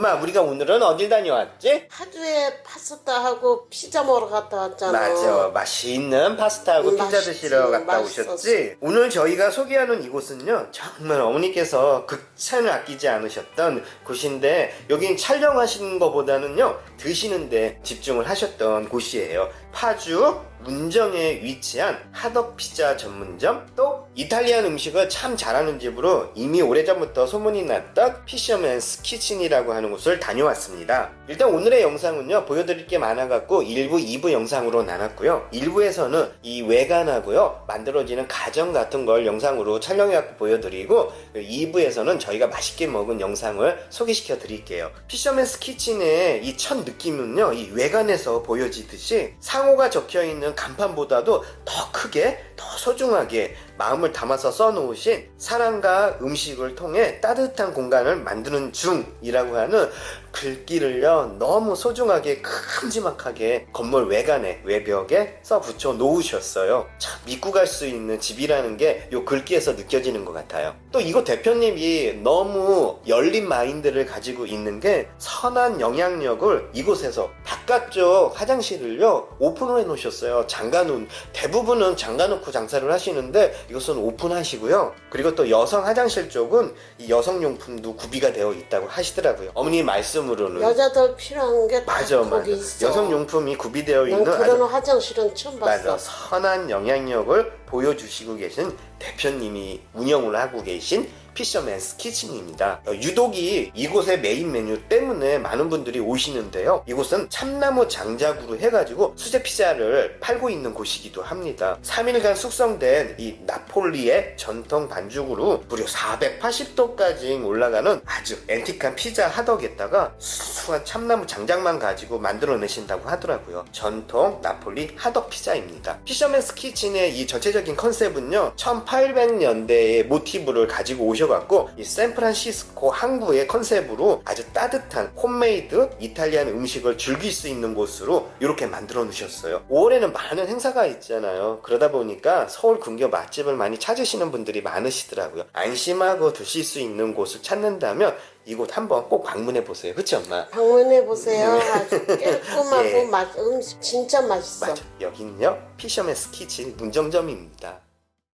엄마 우리가 오늘은 어딜 다녀왔지? 하주에 파스타 하고 피자 먹으러 갔다 왔잖아. 맞아 맛있는 파스타하고 음, 피자 맛있지. 드시러 갔다 맛있었어. 오셨지? 오늘 저희가 소개하는 이곳은요 정말 어머니께서 극찬을 아끼지 않으셨던 곳인데 여긴 촬영하시는 것보다는요 드시는데 집중을 하셨던 곳이에요 파주 문정에 위치한 하덕 피자 전문점 또 이탈리안 음식을 참 잘하는 집으로 이미 오래전부터 소문이 났던 피셔맨스 키친이라고 하는 곳을 다녀왔습니다. 일단 오늘의 영상은요 보여드릴 게 많아갖고 1부, 2부 영상으로 나눴고요. 1부에서는 이 외관하고요 만들어지는 가정 같은 걸 영상으로 촬영해갖고 보여드리고 2부에서는 저희가 맛있게 먹은 영상을 소개시켜 드릴게요. 피셔맨스 키친의 이 첫 느낌은요 이 외관에서 보여지듯이 상호가 적혀 있는 간판보다도 더 크게 더 소중하게 마음을 담아서 써놓으신 사랑과 음식을 통해 따뜻한 공간을 만드는 중이라고 하는 글귀를요 너무 소중하게 큼지막하게 건물 외관에 외벽에 써 붙여 놓으셨어요. 참 믿고 갈 수 있는 집이라는 게 요 글귀에서 느껴지는 것 같아요. 또 이곳 대표님이 너무 열린 마인드를 가지고 있는 게 선한 영향력을 이곳에서 바깥쪽 화장실을요 오픈을 해 놓으셨어요. 잠가놓은 대부분은 잠가놓고 장사를 하시는데 이것은 오픈하시고요. 그리고 또 여성 화장실 쪽은 이 여성용품도 구비가 되어 있다고 하시더라고요. 어머니 말씀으로는. 여자들 필요한 게다 맞아 맞아. 거기 있어. 여성용품이 구비되어 난 있는 그런 아주 화장실은 처음 맞아 봤어. 선한 영향력을 보여주시고 계신 대표님이 운영을 하고 계신 피셔맨스 키친입니다. 어, 유독이 이곳의 메인 메뉴 때문에 많은 분들이 오시는데요. 이곳은 참나무 장작으로 해가지고 수제 피자를 팔고 있는 곳이기도 합니다. 3일간 숙성된 이 나폴리의 전통 반죽으로 무려 480도까지 올라가는 아주 앤틱한 피자 하덕에다가 수 수한 참나무 장작만 가지고 만들어내신다고 하더라고요. 전통 나폴리 하덕 피자입니다. 피셔맨스 키친의 이 전체적인 컨셉은요, 1800년대의 모티브를 가지고 오셔갖고 이 샌프란시스코 항구의 컨셉으로 아주 따뜻한 홈메이드 이탈리안 음식을 즐길 수 있는 곳으로 이렇게 만들어 놓으셨어요. 5월에는 많은 행사가 있잖아요. 그러다 보니까 서울 근교 맛집을 많이 찾으시는 분들이 많으시더라고요. 안심하고 드실 수 있는 곳을 찾는다면 이곳 한번 꼭 방문해 보세요. 그치 엄마? 방문해 보세요. 아주 깔끔하고 예. 맛, 음식 진짜 맛있어. 맞아. 여기는요 피셔맨 스 키친 문정점입니다.